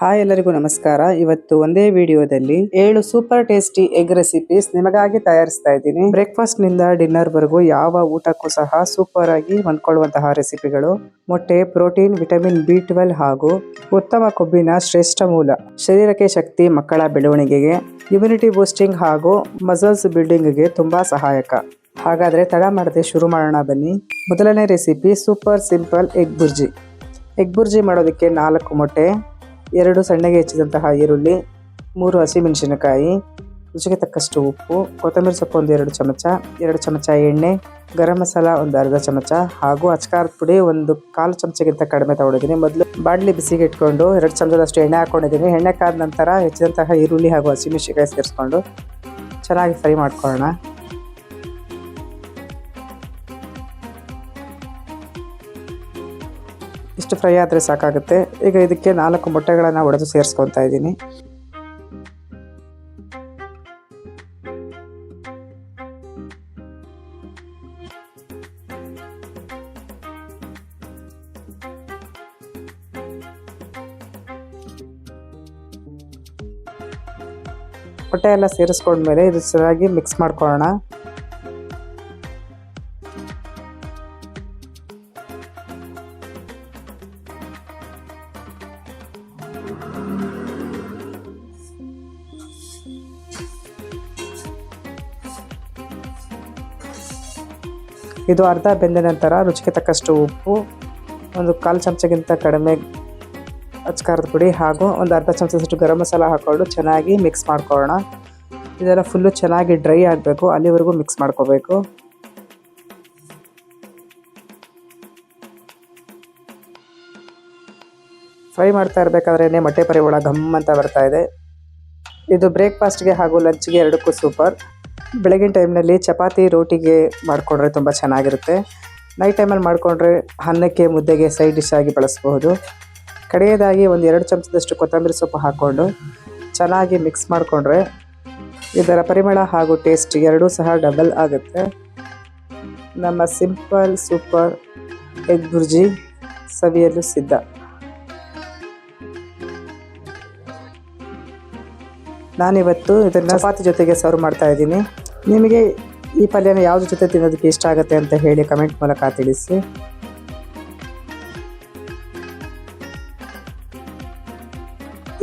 Hi ಎಲ್ಲರಿಗೂ ನಮಸ್ಕಾರ. ಇವತ್ತು ಒಂದೇ ವಿಡಿಯೋದಲ್ಲಿ ಏಳು ಸೂಪರ್ ಟೇಸ್ಟಿ ಎಗ್ ರೆಸಿಪೀಸ್ ನಿಮಗಾಗಿ ತಯಾರಿಸ್ತಾ ಇದ್ದೀನಿ. ಬ್ರೇಕ್ಫಾಸ್ಟ್ನಿಂದ ಡಿನ್ನರ್ ವರೆಗೂ ಯಾವ ಊಟಕ್ಕೂ ಸಹ ಸೂಪರ್ ಆಗಿ ಹೊಂದ್ಕೊಳ್ಳುವಂತಹ ರೆಸಿಪಿಗಳು ಮೊಟ್ಟೆ, ಪ್ರೋಟೀನ್, ವಿಟಮಿನ್ ಬಿ ಟ್ವೆಲ್ ಹಾಗೂ ಉತ್ತಮ ಕೊಬ್ಬಿನ ಶ್ರೇಷ್ಠ ಮೂಲ. ಶರೀರಕ್ಕೆ ಶಕ್ತಿ, ಮಕ್ಕಳ ಬೆಳವಣಿಗೆಗೆ ಇಮ್ಯುನಿಟಿ ಬೂಸ್ಟಿಂಗ್ ಹಾಗೂ ಮಸಲ್ಸ್ ಬಿಲ್ಡಿಂಗ್ಗೆ ತುಂಬಾ ಸಹಾಯಕ. ಹಾಗಾದ್ರೆ ತಡ ಮಾಡದೆ ಶುರು ಮಾಡೋಣ ಬನ್ನಿ. ಮೊದಲನೇ recipe super simple egg bhurji. Egg bhurji ಮಾಡೋದಕ್ಕೆ ನಾಲ್ಕು ಮೊಟ್ಟೆ ಎರಡು ಸಣ್ಣಗೆ ಹೆಚ್ಚಿದಂತಹ ಈರುಳ್ಳಿ, ಮೂರು ಹಸಿಮೆಣಸಿನಕಾಯಿ, ರುಚಿಗೆ ತಕ್ಕಷ್ಟು ಉಪ್ಪು, ಕೊತ್ತಂಬರಿ ಸೊಪ್ಪು ಒಂದು ಎರಡು ಚಮಚ ಎರಡು ಚಮಚ ಎಣ್ಣೆ, ಗರಂ ಮಸಾಲ ಒಂದು ಅರ್ಧ ಚಮಚ ಹಾಗೂ ಅಚ್ಕಾರದ ಪುಡಿ ಒಂದು ಕಾಲು ಚಮಚಗಿಂತ ಕಡಿಮೆ ತಗೊಂಡಿದ್ದೀನಿ. ಮೊದಲು ಬಾಣಲಿ ಬಿಸಿಗೆ ಇಟ್ಕೊಂಡು ಎರಡು ಚಮಚದಷ್ಟು ಎಣ್ಣೆ ಹಾಕೊಂಡಿದ್ದೀನಿ. ಎಣ್ಣೆ ಕಾದ ನಂತರ ಹೆಚ್ಚಿದಂತಹ ಈರುಳ್ಳಿ ಹಾಗೂ ಹಸಿಮೆಣಸಿನಕಾಯಿ ಸೇರಿಸ್ಕೊಂಡು ಚೆನ್ನಾಗಿ ಫ್ರೈ ಮಾಡ್ಕೊಳ್ಳೋಣ. ಇಷ್ಟು ಫ್ರೈ ಆದರೆ ಸಾಕಾಗುತ್ತೆ. ಈಗ ಇದಕ್ಕೆ ನಾಲ್ಕು ಮೊಟ್ಟೆಗಳನ್ನು ಒಡೆದು ಸೇರಿಸ್ಕೊತಾ ಇದ್ದೀನಿ. ಮೊಟ್ಟೆ ಎಲ್ಲ ಸೇರಿಸ್ಕೊಂಡ್ಮೇಲೆ ಇದು ಸರಿಯಾಗಿ ಮಿಕ್ಸ್ ಮಾಡ್ಕೊಳ್ಳೋಣ. ಇದು ಅರ್ಧ ಬೆಂದ ನಂತರ ರುಚಿಗೆ ತಕ್ಕಷ್ಟು ಉಪ್ಪು, ಒಂದು ಕಾಲು ಚಮಚಗಿಂತ ಕಡಿಮೆ ಅಚ್ಕಾರದ ಪುಡಿ ಹಾಗೂ ಒಂದು ಅರ್ಧ ಚಮಚದಷ್ಟು ಗರಂ ಮಸಾಲ ಹಾಕ್ಕೊಂಡು ಚೆನ್ನಾಗಿ ಮಿಕ್ಸ್ ಮಾಡ್ಕೊಳ್ಳೋಣ. ಇದೆಲ್ಲ ಫುಲ್ಲು ಚೆನ್ನಾಗಿ ಡ್ರೈ ಆಗಬೇಕು, ಅಲ್ಲಿವರೆಗೂ ಮಿಕ್ಸ್ ಮಾಡ್ಕೋಬೇಕು. ಫ್ರೈ ಮಾಡ್ತಾ ಇರಬೇಕಾದ್ರೇ ಮೊಟ್ಟೆ ಪರಿಮಳ ಘಮ್ ಅಂತ ಬರ್ತಾ ಇದೆ. ಇದು ಬ್ರೇಕ್ಫಾಸ್ಟ್ಗೆ ಹಾಗೂ ಲಂಚ್ಗೆ ಎರಡಕ್ಕೂ ಸೂಪರ್ ಬೆಳಗಿನ ಟೈಮ್ನಲ್ಲಿ ಚಪಾತಿ ರೋಟಿಗೆ ಮಾಡಿಕೊಂಡ್ರೆ ತುಂಬ ಚೆನ್ನಾಗಿರುತ್ತೆ. ನೈಟ್ ಟೈಮಲ್ಲಿ ಮಾಡಿಕೊಂಡ್ರೆ ಅನ್ನಕ್ಕೆ ಮುದ್ದೆಗೆ ಸೈಡ್ ಡಿಶ್ ಆಗಿ ಬಳಸಬಹುದು. ಕಡೆಯದಾಗಿ ಒಂದು ಎರಡು ಚಮಚದಷ್ಟು ಕೊತ್ತಂಬರಿ ಸೊಪ್ಪು ಹಾಕ್ಕೊಂಡು ಚೆನ್ನಾಗಿ ಮಿಕ್ಸ್ ಮಾಡಿಕೊಂಡ್ರೆ ಇದರ ಪರಿಮಳ ಹಾಗೂ ಟೇಸ್ಟ್ ಎರಡೂ ಸಹ ಡಬಲ್ ಆಗುತ್ತೆ. ನಮ್ಮ ಸಿಂಪಲ್ ಸೂಪರ್ ಎಗ್ ಬುರ್ಜಿ ಸವಿಯಲು ಸಿದ್ಧ. ನಾನಿವತ್ತು ಇದನ್ನು ಚಪಾತಿ ಜೊತೆಗೆ ಸರ್ವ್ ಮಾಡ್ತಾ ಇದ್ದೀನಿ. ನಿಮಗೆ ಈ ಪಲ್ಯನ ಯಾವ್ದ್ರ ಜೊತೆ ತಿನ್ನೋದಕ್ಕೆ ಇಷ್ಟ ಆಗುತ್ತೆ ಅಂತ ಹೇಳಿ ಕಮೆಂಟ್ ಮೂಲಕ ತಿಳಿಸಿ.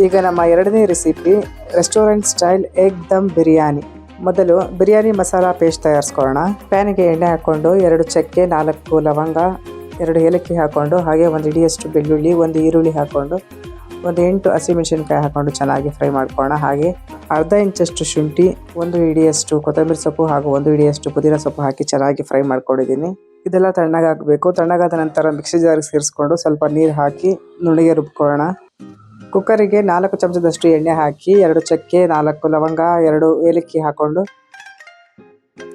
ಈಗ ನಮ್ಮ ಎರಡನೇ recipe restaurant style egg dum biryani. ಮೊದಲು ಬಿರಿಯಾನಿ ಮಸಾಲ ಪೇಸ್ಟ್ ತಯಾರಿಸ್ಕೊಳ್ಳೋಣ. ಪ್ಯಾನಿಗೆ ಎಣ್ಣೆ ಹಾಕ್ಕೊಂಡು ಎರಡು ಚಕ್ಕೆ ನಾಲ್ಕು ಲವಂಗ ಎರಡು ಏಲಕ್ಕಿ ಹಾಕ್ಕೊಂಡು ಹಾಗೆ ಒಂದು ಇಡಿಯಷ್ಟು ಬೆಳ್ಳುಳ್ಳಿ ಒಂದು ಈರುಳ್ಳಿ ಹಾಕ್ಕೊಂಡು ಒಂದು ಎಂಟು ಹಸಿಮೆಣಸಿನ್ಕಾಯಿ ಹಾಕೊಂಡು ಚೆನ್ನಾಗಿ ಫ್ರೈ ಮಾಡ್ಕೊಳ್ಳೋಣ. ಹಾಗೆ ಅರ್ಧ ಇಂಚಷ್ಟು ಶುಂಠಿ, ಒಂದು ಇಡಿಯಷ್ಟು ಕೊತ್ತಂಬರಿ ಸೊಪ್ಪು ಹಾಗೂ ಒಂದು ಇಡಿಯಷ್ಟು ಪುದೀನ ಸೊಪ್ಪು ಹಾಕಿ ಚೆನ್ನಾಗಿ ಫ್ರೈ ಮಾಡ್ಕೊಂಡಿದ್ದೀನಿ. ಇದೆಲ್ಲ ತಣ್ಣಗಾಗಬೇಕು ತಣ್ಣಗಾದ ನಂತರ ಮಿಕ್ಸಿ ಜಾರಿಗೆ ಸೇರಿಸ್ಕೊಂಡು ಸ್ವಲ್ಪ ನೀರು ಹಾಕಿ ನುಣಿಗೆ ರುಬ್ಕೊಳ್ಳೋಣ. ಕುಕ್ಕರಿಗೆ ನಾಲ್ಕು ಚಮಚದಷ್ಟು ಎಣ್ಣೆ ಹಾಕಿ, ಎರಡು ಚಕ್ಕೆ ನಾಲ್ಕು ಲವಂಗ, ಎರಡು ಏಲಕ್ಕಿ ಹಾಕ್ಕೊಂಡು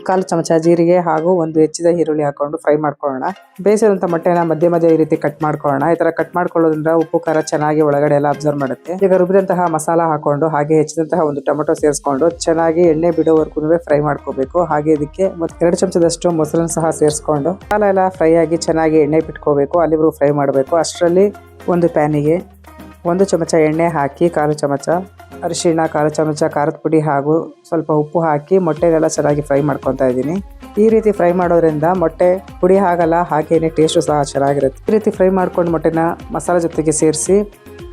ಕಾಲು ಚಮಚ ಜೀರಿಗೆ ಹಾಗೂ ಒಂದು ಹೆಚ್ಚಿದ ಈರುಳ್ಳಿ ಹಾಕೊಂಡು ಫ್ರೈ ಮಾಡ್ಕೊಳ್ಳೋಣ. ಬೇಯಿಸಿದಂಥ ಮೊಟ್ಟೆನ ಮಧ್ಯ ಮಧ್ಯ ಈ ರೀತಿ ಕಟ್ ಮಾಡ್ಕೊಳ್ಳೋಣ. ಈ ಥರ ಕಟ್ ಮಾಡ್ಕೊಳ್ಳೋದ್ರಿಂದ ಉಪ್ಪು, ಖಾರ ಚೆನ್ನಾಗಿ ಒಳಗಡೆ ಎಲ್ಲ ಅಬ್ಸರ್ವ್ ಮಾಡುತ್ತೆ. ಈಗ ರುಬ್ಬಿದಂತಹ ಮಸಾಲ ಹಾಕೊಂಡು ಹಾಗೆ ಹೆಚ್ಚಿದಂತಹ ಒಂದು ಟೊಮೆಟೊ ಸೇರಿಸ್ಕೊಂಡು ಚೆನ್ನಾಗಿ ಎಣ್ಣೆ ಬಿಡೋವರೆಗೂ ಫ್ರೈ ಮಾಡ್ಕೋಬೇಕು. ಹಾಗೆ ಇದಕ್ಕೆ ಮತ್ತೆ ಎರಡು ಚಮಚದಷ್ಟು ಮೊಸರನ್ನ ಸಹ ಸೇರಿಸ್ಕೊಂಡು ಮಸಾಲ ಎಲ್ಲ ಫ್ರೈ ಆಗಿ ಚೆನ್ನಾಗಿ ಎಣ್ಣೆ ಬಿಟ್ಕೋಬೇಕು. ಅಲ್ಲಿವರೆಗೂ ಫ್ರೈ ಮಾಡಬೇಕು. ಅಷ್ಟರಲ್ಲಿ ಒಂದು ಪ್ಯಾನಿಗೆ ಒಂದು ಚಮಚ ಎಣ್ಣೆ ಹಾಕಿ, ಕಾಲು ಚಮಚ ಅರಿಶಿಣ, ಖಾರ ಚಮಚ, ಖಾರದ ಪುಡಿ ಹಾಗೂ ಸ್ವಲ್ಪ ಉಪ್ಪು ಹಾಕಿ ಮೊಟ್ಟೆನೆಲ್ಲ ಚೆನ್ನಾಗಿ ಫ್ರೈ ಮಾಡ್ಕೊತಾ ಇದ್ದೀನಿ. ಈ ರೀತಿ ಫ್ರೈ ಮಾಡೋದ್ರಿಂದ ಮೊಟ್ಟೆ ಪುಡಿ ಆಗಲ್ಲ, ಹಾಗೇನೆ ಟೇಸ್ಟು ಸಹ ಚೆನ್ನಾಗಿರುತ್ತೆ. ಈ ರೀತಿ ಫ್ರೈ ಮಾಡ್ಕೊಂಡು ಮೊಟ್ಟೆನ ಮಸಾಲೆ ಜೊತೆಗೆ ಸೇರಿಸಿ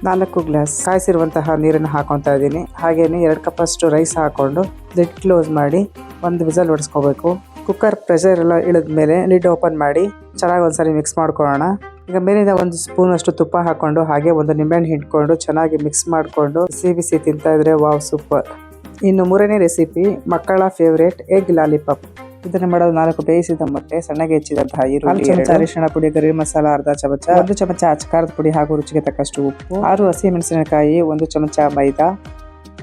ನಾಲ್ಕು ಗ್ಲಾಸ್ ಕಾಯಿಸಿರುವಂತಹ ನೀರನ್ನು ಹಾಕೊತಾ ಇದ್ದೀನಿ. ಹಾಗೇನೆ ಎರಡು ಕಪ್ಪಷ್ಟು ರೈಸ್ ಹಾಕೊಂಡು ಲಿಡ್ ಕ್ಲೋಸ್ ಮಾಡಿ ಒಂದು ವಿಸಲ್ ಹೊಡಿಸ್ಕೋಬೇಕು ಕುಕ್ಕರ್ ಪ್ರೆಷರ್ ಎಲ್ಲ ಇಳಿದ ಮೇಲೆ ಲಿಡ್ ಓಪನ್ ಮಾಡಿ ಚೆನ್ನಾಗಿ ಒಂದ್ಸರಿ ಮಿಕ್ಸ್ ಮಾಡ್ಕೊಳ್ಳೋಣ. ಈಗ ಮೇಲಿಂದ ಒಂದು ಸ್ಪೂನ್ ಅಷ್ಟು ತುಪ್ಪ ಹಾಕೊಂಡು ಹಾಗೆ ಒಂದು ನಿಂಬೆಹಣ್ಣು ಹಿಂಡ್ಕೊಂಡು ಚೆನ್ನಾಗಿ ಮಿಕ್ಸ್ ಮಾಡಿಕೊಂಡು ಬಿಸಿ ಬಿಸಿ ತಿಂತಾ ಇದ್ರೆ ವಾವ್ ಸೂಪರ್ ಇನ್ನು ಮೂರನೇ ರೆಸಿಪಿ ಮಕ್ಕಳ ಫೇವ್ರೇಟ್ ಎಗ್ ಲಾಲಿಪಾಪ್ ಇದನ್ನು ಮಾಡಲು ನಾಲ್ಕು ಬೇಯಿಸಿದ ಮೊಟ್ಟೆ ಸಣ್ಣಗೆ ಹೆಚ್ಚಿದಂತಹ ಈರುಳ್ಳಿ ಚಮಚ ಅರಿಶಿಣ ಪುಡಿ ಗರಿ ಮಸಾಲ ಅರ್ಧ ಚಮಚ. ಒಂದು ಚಮಚ ಅಚ್ಕಾರದ ಪುಡಿ ಹಾಗೂ ರುಚಿಗೆ ತಕ್ಕಷ್ಟು ಉಪ್ಪು. ಆರು ಹಸಿ ಮೆಣಸಿನಕಾಯಿ ಒಂದು ಚಮಚ ಮೈದಾ.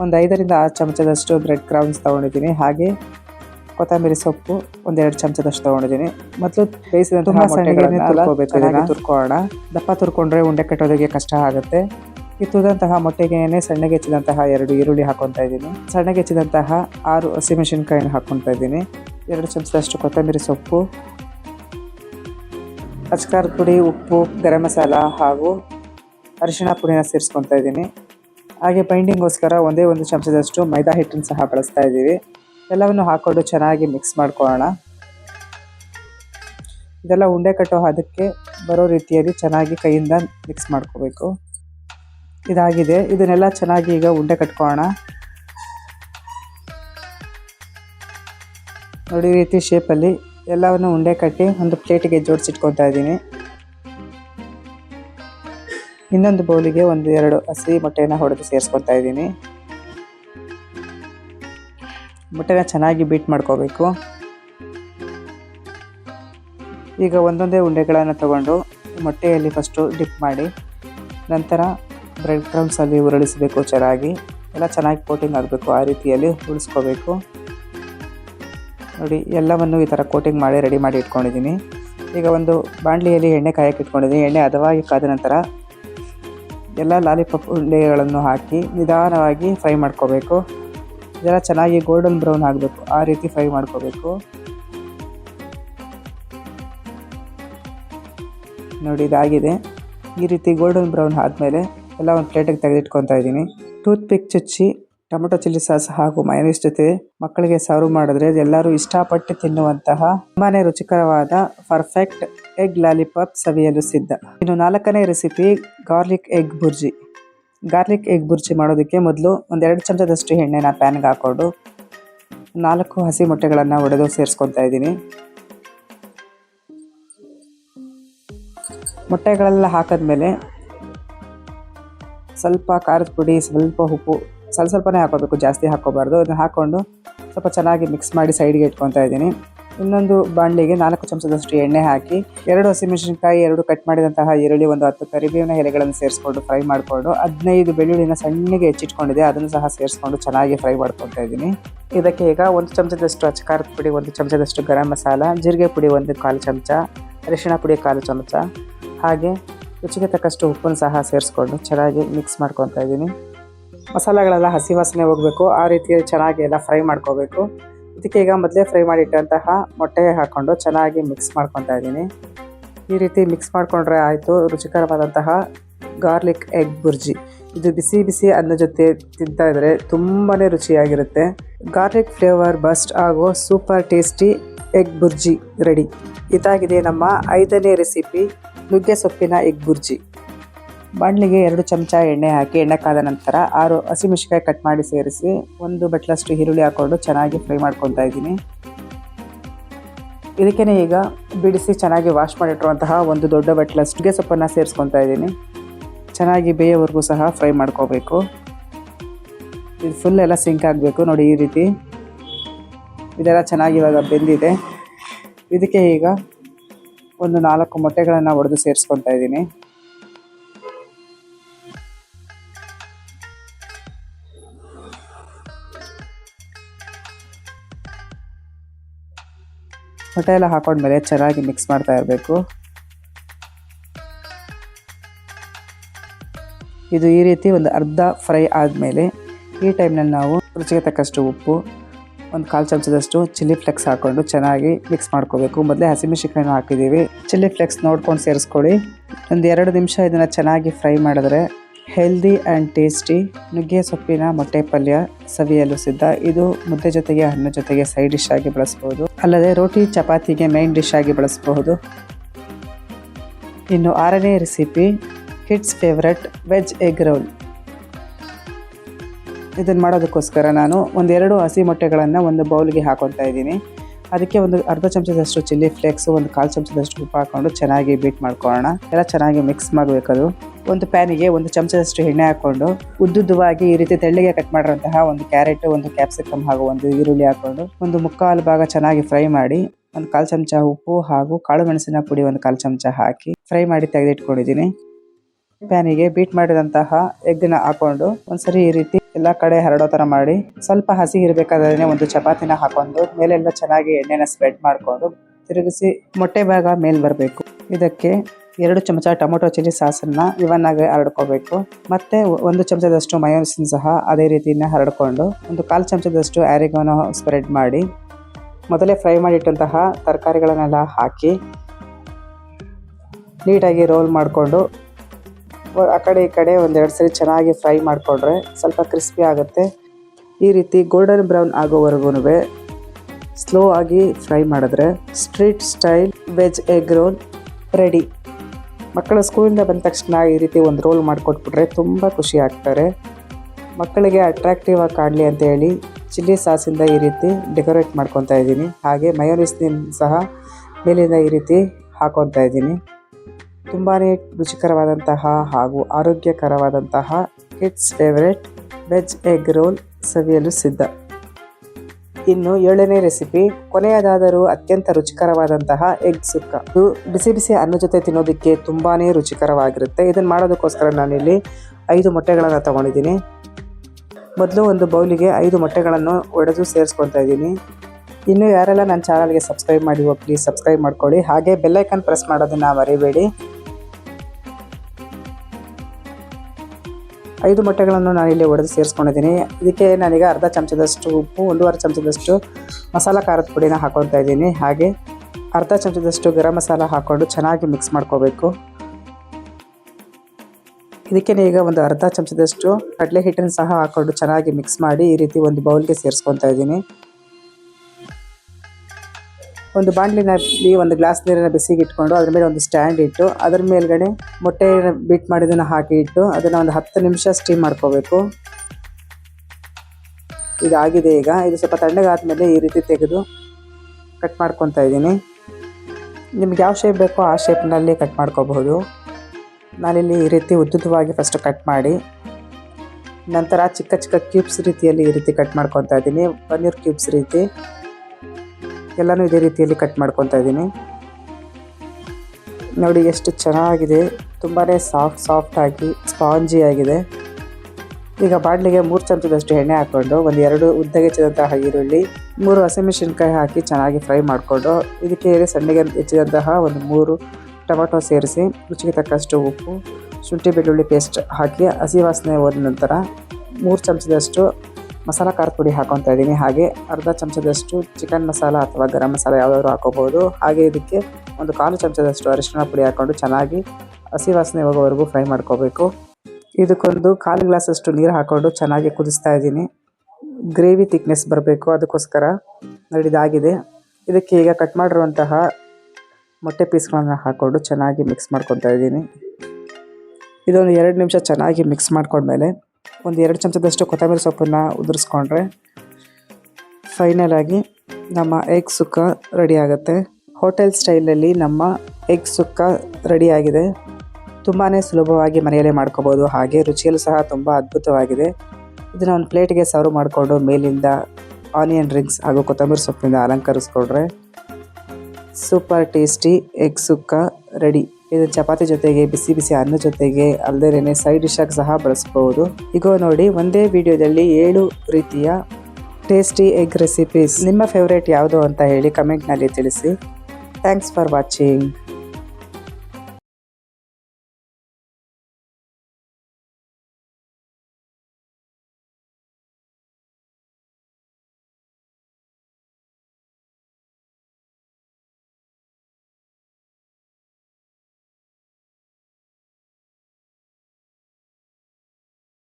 ಒಂದು ಐದರಿಂದ ಆರು ಚಮಚದಷ್ಟು ಬ್ರೆಡ್ ಕ್ರೌನ್ಸ್ ತಗೊಂಡಿದ್ದೀನಿ. ಹಾಗೆ ಕೊತ್ತಂಬರಿ ಸೊಪ್ಪು ಒಂದೆರಡು ಚಮಚದಷ್ಟು ತಗೊಂಡಿದ್ದೀನಿ. ಮೊದಲು ಬೇಯಿಸಿದಂತಹ ಮೊಟ್ಟೆಗಳನ್ನ ತುರ್ಕೋಬೇಕು ತುರ್ಕೋಣ ದಪ್ಪ ತುರ್ಕೊಂಡ್ರೆ ಉಂಡೆ ಕಟ್ಟೋದಕ್ಕೆ ಕಷ್ಟ ಆಗುತ್ತೆ. ಕಿತ್ತುದಂತಹ ಮೊಟ್ಟೆಗೆನೆ ಸಣ್ಣಗೆ ಹೆಚ್ಚಿದಂತಹ ಎರಡು ಈರುಳ್ಳಿ ಹಾಕೊತಾ ಇದ್ದೀನಿ. ಸಣ್ಣಗೆ ಹೆಚ್ಚಿದಂತಹ ಆರು ಹಸಿಮೆಣಸಿನ್ಕಾಯಿನ ಹಾಕೊತಾ ಇದ್ದೀನಿ. ಎರಡು ಚಮಚದಷ್ಟು ಕೊತ್ತಂಬರಿ ಸೊಪ್ಪು ಅಚ್ಕಾರದ ಪುಡಿ ಉಪ್ಪು ಗರಂ ಮಸಾಲ ಹಾಗೂ ಅರಿಶಿಣ ಪುಡಿನ ಸೇರಿಸ್ಕೊತಾ ಇದ್ದೀನಿ. ಹಾಗೆ ಬೈಂಡಿಂಗ್ಗೋಸ್ಕರ ಒಂದೇ ಒಂದು ಚಮಚದಷ್ಟು ಮೈದಾ ಹಿಟ್ಟನ್ನು ಸಹ ಬಳಸ್ತಾ ಇದ್ದೀವಿ. ಎಲ್ಲವನ್ನು ಹಾಕೊಂಡು ಚೆನ್ನಾಗಿ ಮಿಕ್ಸ್ ಮಾಡ್ಕೊಳ್ಳೋಣ. ಇದೆಲ್ಲ ಉಂಡೆ ಕಟ್ಟೋ ಅದಕ್ಕೆ ಬರೋ ರೀತಿಯಲ್ಲಿ ಚೆನ್ನಾಗಿ ಕೈಯಿಂದ ಮಿಕ್ಸ್ ಮಾಡ್ಕೋಬೇಕು. ಇದಾಗಿದೆ. ಇದನ್ನೆಲ್ಲ ಚೆನ್ನಾಗಿ ಈಗ ಉಂಡೆ ಕಟ್ಕೊಳ್ಳೋಣ. ನೋಡಿ ರೀತಿ ಶೇಪಲ್ಲಿ ಎಲ್ಲವನ್ನು ಉಂಡೆ ಕಟ್ಟಿ ಒಂದು ಪ್ಲೇಟಿಗೆ ಜೋಡಿಸಿಟ್ಕೊತಾ ಇದ್ದೀನಿ. ಇನ್ನೊಂದು ಬೌಲಿಗೆ ಒಂದು ಎರಡು ಹಸಿ ಮೊಟ್ಟೆಯನ್ನು ಹೊಡೆದು ಸೇರಿಸ್ಕೊತಾ ಇದ್ದೀನಿ. ಮೊಟ್ಟೆನ ಚೆನ್ನಾಗಿ ಬೀಟ್ ಮಾಡ್ಕೋಬೇಕು. ಈಗ ಒಂದೊಂದೇ ಉಂಡೆಗಳನ್ನು ತಗೊಂಡು ಮೊಟ್ಟೆಯಲ್ಲಿ ಫಸ್ಟು ಡಿಪ್ ಮಾಡಿ, ನಂತರ ಬ್ರೆಡ್ ಕ್ರಮ್ಸಲ್ಲಿ ಉರುಳಿಸಬೇಕು ಚೆನ್ನಾಗಿ. ಎಲ್ಲ ಚೆನ್ನಾಗಿ ಕೋಟಿಂಗ್ ಆಗಬೇಕು, ಆ ರೀತಿಯಲ್ಲಿ ಉಳಿಸ್ಕೋಬೇಕು ನೋಡಿ, ಎಲ್ಲವನ್ನು ಈ ಥರ ಕೋಟಿಂಗ್ ಮಾಡಿ ರೆಡಿ ಮಾಡಿ ಇಟ್ಕೊಂಡಿದ್ದೀನಿ. ಈಗ ಒಂದು ಬಾಣಲಿಯಲ್ಲಿ ಎಣ್ಣೆ ಕಾಯಕ್ಕೆ ಇಟ್ಕೊಂಡಿದ್ದೀನಿ. ಎಣ್ಣೆ ಹದವಾಗಿ ಕಾದ ನಂತರ ಎಲ್ಲ ಲಾಲಿಪಾಪ್ ಉಂಡೆಗಳನ್ನು ಹಾಕಿ ನಿಧಾನವಾಗಿ ಫ್ರೈ ಮಾಡ್ಕೋಬೇಕು. ಇದೆಲ್ಲ ಚೆನ್ನಾಗಿ ಗೋಲ್ಡನ್ ಬ್ರೌನ್ ಆಗಬೇಕು. ಆ ರೀತಿ ಫ್ರೈ ಮಾಡ್ಕೋಬೇಕು. ನೋಡಿ, ಇದಾಗಿದೆ. ಈ ರೀತಿ ಗೋಲ್ಡನ್ ಬ್ರೌನ್ ಆದಮೇಲೆ ಎಲ್ಲ ಒಂದು ಪ್ಲೇಟಿಗೆ ತೆಗೆದಿಟ್ಕೊತಾ ಇದ್ದೀನಿ. ಟೂತ್ ಪಿಕ್ ಚುಚ್ಚಿ, ಟೊಮೊಟೊ ಚಿಲ್ಲಿ ಸಾಸ್ ಹಾಗೂ ಮೈನೀಸ್ ಜೊತೆ ಮಕ್ಕಳಿಗೆ ಸರ್ವ್ ಮಾಡಿದ್ರೆ ಎಲ್ಲರೂ ಇಷ್ಟಪಟ್ಟು ತಿನ್ನುವಂತಹ ತುಂಬಾ ರುಚಿಕರವಾದ ಪರ್ಫೆಕ್ಟ್ ಎಗ್ ಲಾಲಿಪಾಪ್ ಸವಿಯಲು ಸಿದ್ಧ. ಇನ್ನು ನಾಲ್ಕನೇ recipe garlic egg bhurji garlic egg bhurji ಮಾಡೋದಕ್ಕೆ ಮೊದಲು ಒಂದೆರಡು ಚಮಚದಷ್ಟು ಎಣ್ಣೆನ ಪ್ಯಾನ್ಗೆ ಹಾಕ್ಕೊಂಡು ನಾಲ್ಕು ಹಸಿ ಮೊಟ್ಟೆಗಳನ್ನು ಒಡೆದು ಸೇರಿಸ್ಕೊತಾ ಇದ್ದೀನಿ. ಮೊಟ್ಟೆಗಳೆಲ್ಲ ಹಾಕಿದ್ಮೇಲೆ ಸ್ವಲ್ಪ ಖಾರದ ಪುಡಿ, ಸ್ವಲ್ಪ ಉಪ್ಪು, ಸ್ವಲ್ಪ ಸ್ವಲ್ಪನೇ ಹಾಕೋಬೇಕು ಜಾಸ್ತಿ ಹಾಕೋಬಾರ್ದು ಅದನ್ನು ಹಾಕ್ಕೊಂಡು ಸ್ವಲ್ಪ ಚೆನ್ನಾಗಿ ಮಿಕ್ಸ್ ಮಾಡಿ ಸೈಡ್ಗೆ ಇಟ್ಕೊತಾ ಇದ್ದೀನಿ. ಇನ್ನೊಂದು ಬಾಣಲಿಗೆ ನಾಲ್ಕು ಚಮಚದಷ್ಟು ಎಣ್ಣೆ ಹಾಕಿ, ಎರಡು ಹಸಿಮೆಣಸಿನಕಾಯಿ ಎರಡು ಕಟ್ ಮಾಡಿದಂತಹ ಈರುಳ್ಳಿ, ಒಂದು ಹತ್ತು ಕರಿಬೇವಿನ ಎಲೆಗಳನ್ನು ಸೇರಿಸ್ಕೊಂಡು ಫ್ರೈ ಮಾಡಿಕೊಂಡು, ಹದಿನೈದು ಬೆಳ್ಳುಳ್ಳಿನ ಸಣ್ಣಗೆ ಹೆಚ್ಚಿಟ್ಕೊಂಡಿದೆ. ಅದನ್ನು ಸಹ ಸೇರಿಸ್ಕೊಂಡು ಚೆನ್ನಾಗಿ ಫ್ರೈ ಮಾಡ್ಕೊತಾ ಇದ್ದೀನಿ. ಇದಕ್ಕೆ ಈಗ ಒಂದು ಚಮಚದಷ್ಟು ಅಚ್ಚಕಾರದ ಪುಡಿ, ಒಂದು ಚಮಚದಷ್ಟು ಗರಂ ಮಸಾಲ, ಜೀರಿಗೆ ಪುಡಿ ಒಂದು ಕಾಲು ಚಮಚ, ಅರಿಶಿಣ ಪುಡಿ ಕಾಲು ಚಮಚ, ಹಾಗೆ ರುಚಿಗೆ ತಕ್ಕಷ್ಟು ಉಪ್ಪನ್ನು ಸಹ ಸೇರಿಸ್ಕೊಂಡು ಚೆನ್ನಾಗಿ ಮಿಕ್ಸ್ ಮಾಡ್ಕೊತಾ ಇದ್ದೀನಿ. ಮಸಾಲೆಗಳೆಲ್ಲ ಹಸಿ ವಾಸನೆ ಹೋಗಬೇಕು. ಆ ರೀತಿಯಲ್ಲಿ ಚೆನ್ನಾಗಿ ಎಲ್ಲ ಫ್ರೈ ಮಾಡ್ಕೋಬೇಕು ಇದಕ್ಕೆ ಈಗ ಮೊದಲೇ ಫ್ರೈ ಮಾಡಿಟ್ಟಂತಹ ಮೊಟ್ಟೆ ಹಾಕ್ಕೊಂಡು ಚೆನ್ನಾಗಿ ಮಿಕ್ಸ್ ಮಾಡ್ಕೊತಾ ಇದ್ದೀನಿ. ಈ ರೀತಿ ಮಿಕ್ಸ್ ಮಾಡಿಕೊಂಡ್ರೆ ಆಯಿತು, ರುಚಿಕರವಾದಂತಹ ಗಾರ್ಲಿಕ್ ಎಗ್ ಬುರ್ಜಿ. ಇದು ಬಿಸಿ ಬಿಸಿ ಅನ್ನ ಜೊತೆ ತಿಂತಾ ಇದ್ರೆ ತುಂಬಾ ರುಚಿಯಾಗಿರುತ್ತೆ. ಗಾರ್ಲಿಕ್ ಫ್ಲೇವರ್ ಬಸ್ಟ್ ಆಗೋ super tasty egg bhurji ready ಇದಾಗಿದೆ ನಮ್ಮ ಐದನೇ ರೆಸಿಪಿ ನುಗ್ಗೆ ಸೊಪ್ಪಿನ ಎಗ್ ಬುರ್ಜಿ. ಬಾಣಲಿಗೆ ಎರಡು ಚಮಚ ಎಣ್ಣೆ ಹಾಕಿ, ಎಣ್ಣೆ ಕಾದ ನಂತರ ಆರು ಹಸಿಮೆಣಸಿಕಾಯಿ ಕಟ್ ಮಾಡಿ ಸೇರಿಸಿ, ಒಂದು ಬಟ್ಲಷ್ಟು ಈರುಳ್ಳಿ ಹಾಕೊಂಡು ಚೆನ್ನಾಗಿ ಫ್ರೈ ಮಾಡ್ಕೊತಾ ಇದ್ದೀನಿ. ಇದಕ್ಕೇನೆ ಈಗ ಬಿಡಿಸಿ ಚೆನ್ನಾಗಿ ವಾಶ್ ಮಾಡಿಟ್ಟಿರುವಂತಹ ಒಂದು ದೊಡ್ಡ ಬಟ್ಲಷ್ಟಿಗೆ ಸೊಪ್ಪನ್ನು ಸೇರಿಸ್ಕೊತಾ ಇದ್ದೀನಿ. ಚೆನ್ನಾಗಿ ಬೇಯೋವರೆಗೂ ಸಹ ಫ್ರೈ ಮಾಡ್ಕೋಬೇಕು. ಇದು ಫುಲ್ ಎಲ್ಲ ಸಿಂಕ್ ಆಗಬೇಕು ನೋಡಿ ಈ ರೀತಿ. ಇದೆಲ್ಲ ಚೆನ್ನಾಗಿ ಇವಾಗ ಬೆಂದಿದೆ. ಇದಕ್ಕೆ ಈಗ ಒಂದು ನಾಲ್ಕು ಮೊಟ್ಟೆಗಳನ್ನು ಒಡೆದು ಸೇರಿಸ್ಕೊತಾ ಇದ್ದೀನಿ. ಮೊಟ್ಟೆ ಎಲ್ಲ ಹಾಕೊಂಡ್ಮೇಲೆ ಚೆನ್ನಾಗಿ ಮಿಕ್ಸ್ ಮಾಡ್ತಾ ಇರಬೇಕು. ಇದು ಈ ರೀತಿ ಒಂದು ಅರ್ಧ ಫ್ರೈ ಆದಮೇಲೆ ಈ ಟೈಮ್ನಲ್ಲಿ ನಾವು ರುಚಿಗೆ ತಕ್ಕಷ್ಟು ಉಪ್ಪು, ಒಂದು ಕಾಲು ಚಮಚದಷ್ಟು ಚಿಲ್ಲಿ ಫ್ಲೆಕ್ಸ್ ಹಾಕೊಂಡು ಚೆನ್ನಾಗಿ ಮಿಕ್ಸ್ ಮಾಡ್ಕೋಬೇಕು. ಮೊದಲೇ ಹಸಿಮೆಣಸಿಕಾಯಿನೂ ಹಾಕಿದ್ದೀವಿ. ಚಿಲ್ಲಿ ಫ್ಲೆಕ್ಸ್ ನೋಡ್ಕೊಂಡು ಸೇರಿಸ್ಕೊಳ್ಳಿ. ಒಂದು ಎರಡು ನಿಮಿಷ ಇದನ್ನು ಚೆನ್ನಾಗಿ ಫ್ರೈ ಮಾಡಿದ್ರೆ ಹೆಲ್ದಿ ಆ್ಯಂಡ್ ಟೇಸ್ಟಿ ನುಗ್ಗೆ ಸೊಪ್ಪಿನ ಮೊಟ್ಟೆ ಪಲ್ಯ ಸವಿಯಲು ಸಿದ್ಧ. ಇದು ಮುದ್ದೆ ಜೊತೆಗೆ ಹಣ್ಣು ಜೊತೆಗೆ ಸೈಡ್ ಡಿಶ್ ಆಗಿ ಬಳಸಬಹುದು ಅಲ್ಲದೆ ರೋಟಿ, ಚಪಾತಿಗೆ ಮೈನ್ ಡಿಶ್ ಆಗಿ ಬಳಸಬಹುದು. ಇನ್ನು ಆರನೇ recipe kids favourite veg egg roll ಇದನ್ನು ಮಾಡೋದಕ್ಕೋಸ್ಕರ ನಾನು ಒಂದೆರಡು ಹಸಿ ಮೊಟ್ಟೆಗಳನ್ನು ಒಂದು ಬೌಲ್ಗೆ ಹಾಕೊತಾ ಇದ್ದೀನಿ. ಅದಕ್ಕೆ ಒಂದು ಅರ್ಧ ಚಮಚದಷ್ಟು ಚಿಲ್ಲಿ ಫ್ಲೇಕ್ಸು ಒಂದು ಕಾಲು ಚಮಚದಷ್ಟು ಉಪ್ಪು ಹಾಕೊಂಡು ಚೆನ್ನಾಗಿ ಬೀಟ್ ಮಾಡ್ಕೊಳ್ಳೋಣ. ಎಲ್ಲ ಚೆನ್ನಾಗಿ ಮಿಕ್ಸ್ ಮಾಡಬೇಕದು ಒಂದು ಪ್ಯಾನಿಗೆ ಒಂದು ಚಮಚದಷ್ಟು ಎಣ್ಣೆ ಹಾಕ್ಕೊಂಡು ಉದ್ದುದ್ದವಾಗಿ ಈ ರೀತಿ ತೆಳ್ಳಿಗೆ ಕಟ್ ಮಾಡಿರುವಂತಹ ಒಂದು ಕ್ಯಾರೆಟ್, ಒಂದು ಕ್ಯಾಪ್ಸಿಕಮ್ ಹಾಗೂ ಒಂದು ಈರುಳ್ಳಿ ಹಾಕೊಂಡು ಒಂದು ಮುಕ್ಕಾಲು ಭಾಗ ಚೆನ್ನಾಗಿ ಫ್ರೈ ಮಾಡಿ ಒಂದು ಕಾಲು ಚಮಚ ಉಪ್ಪು ಹಾಗೂ ಕಾಳು ಮೆಣಸಿನ ಪುಡಿ ಒಂದು ಕಾಲು ಚಮಚ ಹಾಕಿ ಫ್ರೈ ಮಾಡಿ ತೆಗೆದಿಟ್ಕೊಂಡಿದ್ದೀನಿ. ಪ್ಯಾನಿಗೆ ಬೀಟ್ ಮಾಡಿದಂತಹ ಎಗ್ನ ಹಾಕೊಂಡು ಒಂದ್ಸರಿ ಈ ರೀತಿ ಎಲ್ಲ ಕಡೆ ಹರಡೋ ತರ ಮಾಡಿ ಸ್ವಲ್ಪ ಹಸಿ ಇರಬೇಕಾದ್ರೆ ಒಂದು ಚಪಾತಿನ ಹಾಕೊಂಡು ಮೇಲೆಲ್ಲ ಚೆನ್ನಾಗಿ ಎಣ್ಣೆನ ಸ್ಪ್ರೆಡ್ ಮಾಡಿಕೊಂಡು ತಿರುಗಿಸಿ ಮೊಟ್ಟೆ ಭಾಗ ಮೇಲ್ ಬರಬೇಕು. ಇದಕ್ಕೆ ಎರಡು ಚಮಚ ಟೊಮೊಟೊ ಚಿಲ್ಲಿ ಸಾಸನ್ನ ಇವನ್ನಾಗಿ ಹರಡ್ಕೋಬೇಕು. ಮತ್ತೆ ಒಂದು ಚಮಚದಷ್ಟು ಮಯೋನೀಸನ್ನು ಸಹ ಅದೇ ರೀತಿಯನ್ನ ಹರಡಿಕೊಂಡು, ಒಂದು ಕಾಲು ಚಮಚದಷ್ಟು ಆರಿಗೋನ ಸ್ಪ್ರೆಡ್ ಮಾಡಿ, ಮೊದಲೇ ಫ್ರೈ ಮಾಡಿಟ್ಟಂತಹ ತರಕಾರಿಗಳನ್ನೆಲ್ಲ ಹಾಕಿ, ನೀಟಾಗಿ ರೋಲ್ ಮಾಡಿಕೊಂಡು ಆ ಕಡೆ ಈ ಕಡೆ ಒಂದೆರಡು ಸರಿ ಚೆನ್ನಾಗಿ ಫ್ರೈ ಮಾಡಿಕೊಂಡ್ರೆ ಸ್ವಲ್ಪ ಕ್ರಿಸ್ಪಿ ಆಗುತ್ತೆ. ಈ ರೀತಿ ಗೋಲ್ಡನ್ ಬ್ರೌನ್ ಆಗೋವರೆಗೂ ಸ್ಲೋ ಆಗಿ ಫ್ರೈ ಮಾಡಿದ್ರೆ street style veg egg roll ready. ಮಕ್ಕಳು ಸ್ಕೂಲಿಂದ ಬಂದ ತಕ್ಷಣ ಈ ರೀತಿ ಒಂದು ರೋಲ್ ಮಾಡಿಕೊಟ್ಬಿಟ್ರೆ ತುಂಬ ಖುಷಿ ಆಗ್ತಾರೆ. ಮಕ್ಕಳಿಗೆ ಅಟ್ರಾಕ್ಟಿವ್ ಆಗಿ ಕಾಣಲಿ ಅಂತ ಹೇಳಿ ಚಿಲ್ಲಿ ಸಾಸಿಂದ ಈ ರೀತಿ ಡೆಕೋರೇಟ್ ಮಾಡ್ಕೊತಾ ಇದ್ದೀನಿ. ಹಾಗೆ ಮಯೋನೀಸ್ನಿಂದ ಸಹ ಮೇಲಿಂದ ಈ ರೀತಿ ಹಾಕೊತಾ ಇದ್ದೀನಿ. ತುಂಬಾ ರುಚಿಕರವಾದಂತಹ ಹಾಗೂ ಆರೋಗ್ಯಕರವಾದಂತಹ kids favourite veg egg roll ಸವಿಯಲು ಸಿದ್ಧ. ಇನ್ನು ಏಳನೇ ರೆಸಿಪಿ ಕೊನೆಯದಾದರೂ ಅತ್ಯಂತ ರುಚಿಕರವಾದಂತಹ ಎಗ್ ಸುಕ್ಕ. ಇದು ಬಿಸಿ ಬಿಸಿ ಅನ್ನ ಜೊತೆ ತಿನ್ನೋದಕ್ಕೆ ತುಂಬಾನೇ ರುಚಿಕರವಾಗಿರುತ್ತೆ. ಇದನ್ನು ಮಾಡೋದಕ್ಕೋಸ್ಕರ ನಾನಿಲ್ಲಿ ಐದು ಮೊಟ್ಟೆಗಳನ್ನು ತಗೊಂಡಿದ್ದೀನಿ. ಮೊದಲು ಒಂದು ಬೌಲಿಗೆ ಐದು ಮೊಟ್ಟೆಗಳನ್ನು ಒಡೆದು ಸೇರಿಸ್ಕೊತಾ ಇದ್ದೀನಿ. ಇನ್ನು ಯಾರೆಲ್ಲ ನನ್ನ ಚಾನಲ್ಗೆ ಸಬ್ಸ್ಕ್ರೈಬ್ ಮಾಡಿವೋ ಪ್ಲೀಸ್ ಸಬ್ಸ್ಕ್ರೈಬ್ ಮಾಡ್ಕೊಳ್ಳಿ. ಹಾಗೆ ಬೆಲ್ಲೈಕನ್ ಪ್ರೆಸ್ ಮಾಡೋದನ್ನು ಮರಿಬೇಡಿ. ಐದು ಮೊಟ್ಟೆಗಳನ್ನು ನಾನು ಇಲ್ಲಿ ಒಡೆದು ಸೇರಿಸ್ಕೊಂಡಿದ್ದೀನಿ. ಇದಕ್ಕೆ ನಾನೀಗ ಅರ್ಧ ಚಮಚದಷ್ಟು ಉಪ್ಪು, ಒಂದೂವರೆ ಚಮಚದಷ್ಟು ಮಸಾಲ ಖಾರದ ಪುಡಿನ ಹಾಕೊಳ್ತಾ ಇದ್ದೀನಿ. ಹಾಗೆ ಅರ್ಧ ಚಮಚದಷ್ಟು ಗರಂ ಮಸಾಲ ಹಾಕ್ಕೊಂಡು ಚೆನ್ನಾಗಿ ಮಿಕ್ಸ್ ಮಾಡ್ಕೋಬೇಕು. ಇದಕ್ಕೆ ಈಗ ಒಂದು ಅರ್ಧ ಚಮಚದಷ್ಟು ಕಡಲೆ ಹಿಟ್ಟನ್ನು ಸಹ ಹಾಕ್ಕೊಂಡು ಚೆನ್ನಾಗಿ ಮಿಕ್ಸ್ ಮಾಡಿ ಈ ರೀತಿ ಒಂದು ಬೌಲ್ಗೆ ಸೇರಿಸ್ಕೊತಾ ಇದ್ದೀನಿ. ಒಂದು ಬಾಣಲಿನಲ್ಲಿ ಒಂದು ಗ್ಲಾಸ್ ನೀರನ್ನು ಬಿಸಿಗೆ ಇಟ್ಕೊಂಡು ಅದ್ರ ಮೇಲೆ ಒಂದು ಸ್ಟ್ಯಾಂಡ್ ಇಟ್ಟು ಅದರ ಮೇಲ್ಗಡೆ ಮೊಟ್ಟೆ ಬೀಟ್ ಮಾಡಿದ್ದನ್ನು ಹಾಕಿ ಇಟ್ಟು ಅದನ್ನು ಒಂದು ಹತ್ತು ನಿಮಿಷ ಸ್ಟೀಮ್ ಮಾಡ್ಕೋಬೇಕು. ಇದಾಗಿದೆ ಈಗ. ಇದು ಸ್ವಲ್ಪ ತಣ್ಣಗಾದ್ಮೇಲೆ ಈ ರೀತಿ ತೆಗೆದು ಕಟ್ ಮಾಡ್ಕೊತಾ ಇದ್ದೀನಿ. ನಿಮ್ಗೆ ಯಾವ ಶೇಪ್ ಬೇಕೋ ಆ ಶೇಪ್ನಲ್ಲಿ ಕಟ್ ಮಾಡ್ಕೋಬಹುದು. ನಾನಿಲ್ಲಿ ಈ ರೀತಿ ಉದ್ದುದ್ದವಾಗಿ ಫಸ್ಟ್ ಕಟ್ ಮಾಡಿ, ನಂತರ ಚಿಕ್ಕ ಚಿಕ್ಕ ಕ್ಯೂಬ್ಸ್ ರೀತಿಯಲ್ಲಿ ಈ ರೀತಿ ಕಟ್ ಮಾಡ್ಕೊತಾ ಇದ್ದೀನಿ. ಪನ್ನೀರ್ ಕ್ಯೂಬ್ಸ್ ರೀತಿ. ಎಲ್ಲನೂ ಇದೇ ರೀತಿಯಲ್ಲಿ ಕಟ್ ಮಾಡ್ಕೊತಾ ಇದ್ದೀನಿ. ನೋಡಿ ಎಷ್ಟು ಚೆನ್ನಾಗಿದೆ. ತುಂಬಾ ಸಾಫ್ಟ್ ಸಾಫ್ಟ್ ಆಗಿ ಸ್ಪಾಂಜಿ ಆಗಿದೆ. ಈಗ ಬಾಣಲಿಗೆ ಮೂರು ಚಮಚದಷ್ಟು ಎಣ್ಣೆ ಹಾಕ್ಕೊಂಡು ಒಂದು ಎರಡು ಉದ್ದಗೆ ಹೆಚ್ಚಿದಂತಹ ಈರುಳ್ಳಿ, ಮೂರು ಹಸಿಮೆಣಸಿನ್ಕಾಯಿ ಹಾಕಿ ಚೆನ್ನಾಗಿ ಫ್ರೈ ಮಾಡಿಕೊಂಡು, ಇದಕ್ಕೆ ಸಣ್ಣಗೆ ಹೆಚ್ಚಿದಂತಹ ಒಂದು ಮೂರು ಟೊಮೆಟೊ ಸೇರಿಸಿ, ರುಚಿಗೆ ತಕ್ಕಷ್ಟು ಉಪ್ಪು, ಶುಂಠಿ ಬೆಳ್ಳುಳ್ಳಿ ಪೇಸ್ಟ್ ಹಾಕಿ ಹಸಿ ವಾಸನೆ ಹೋದ ನಂತರ ಮೂರು ಚಮಚದಷ್ಟು ಮಸಾಲ ಖಾರದ ಪುಡಿ ಹಾಕೊತಾ ಇದ್ದೀನಿ. ಹಾಗೆ ಅರ್ಧ ಚಮಚದಷ್ಟು ಚಿಕನ್ ಮಸಾಲ ಅಥವಾ ಗರಂ ಮಸಾಲ ಯಾವುದಾದ್ರು ಹಾಕೋಬಹುದು. ಹಾಗೆ ಇದಕ್ಕೆ ಒಂದು ಕಾಲು ಚಮಚದಷ್ಟು ಅರಿಶಿನ ಪುಡಿ ಹಾಕ್ಕೊಂಡು ಚೆನ್ನಾಗಿ ಹಸಿ ವಾಸನೆ ಹೋಗೋವರೆಗೂ ಫ್ರೈ ಮಾಡ್ಕೋಬೇಕು. ಇದಕ್ಕೊಂದು ಕಾಲು ಗ್ಲಾಸಷ್ಟು ನೀರು ಹಾಕ್ಕೊಂಡು ಚೆನ್ನಾಗಿ ಕುದಿಸ್ತಾ ಇದ್ದೀನಿ. ಗ್ರೇವಿ ತಿಕ್ನೆಸ್ ಬರಬೇಕು. ಅದಕ್ಕೋಸ್ಕರ ನಡಿದಾಗಿದೆ ಇದಕ್ಕೆ ಈಗ ಕಟ್ ಮಾಡಿರುವಂತಹ ಮೊಟ್ಟೆ ಪೀಸ್ಗಳನ್ನು ಹಾಕ್ಕೊಂಡು ಚೆನ್ನಾಗಿ ಮಿಕ್ಸ್ ಮಾಡ್ಕೊತಾ ಇದ್ದೀನಿ. ಇದೊಂದು ಎರಡು ನಿಮಿಷ ಚೆನ್ನಾಗಿ ಮಿಕ್ಸ್ ಮಾಡ್ಕೊಂಡ್ಮೇಲೆ ಒಂದು ಎರಡು ಚಮಚದಷ್ಟು ಕೊತ್ತಂಬರಿ ಸೊಪ್ಪನ್ನು ಉದುರಿಸ್ಕೊಂಡ್ರೆ ಫೈನಲಾಗಿ ನಮ್ಮ ಎಗ್ ಸುಕ್ಕ ರೆಡಿ ಆಗುತ್ತೆ. ಹೋಟೆಲ್ ಸ್ಟೈಲಲ್ಲಿ ನಮ್ಮ ಎಗ್ ಸುಕ್ಕ ಆಗಿದೆ. ತುಂಬಾ ಸುಲಭವಾಗಿ ಮನೆಯಲ್ಲೇ ಮಾಡ್ಕೋಬೋದು. ಹಾಗೆ ರುಚಿಯಲ್ಲೂ ಸಹ ತುಂಬ ಅದ್ಭುತವಾಗಿದೆ. ಇದನ್ನು ಒಂದು ಪ್ಲೇಟ್ಗೆ ಸರ್ವ್ ಮಾಡಿಕೊಂಡು ಮೇಲಿಂದ ಆನಿಯನ್ ರಿಂಗ್ಸ್ ಹಾಗೂ ಕೊತ್ತಂಬರಿ ಸೊಪ್ಪಿನಿಂದ ಅಲಂಕರಿಸ್ಕೊಂಡ್ರೆ super tasty egg sukka ready ಇದು ಚಪಾತಿ ಜೊತೆಗೆ, ಬಿಸಿ ಬಿಸಿ ಅನ್ನ ಜೊತೆಗೆ ಅಲ್ಲದೇನೆ ಸೈಡ್ ಡಿಶ್ ಆಗಿ ಸಹ ಬಳಸ್ಬೋದು. ಈಗ ನೋಡಿ, ಒಂದೇ ವಿಡಿಯೋದಲ್ಲಿ ಏಳು ರೀತಿಯ ಟೇಸ್ಟಿ ಎಗ್ ರೆಸಿಪೀಸ್ ನಿಮ್ಮ ಫೇವ್ರೇಟ್ ಯಾವುದು ಅಂತ ಹೇಳಿ ಕಮೆಂಟ್ನಲ್ಲಿ ತಿಳಿಸಿ. Thanks for watching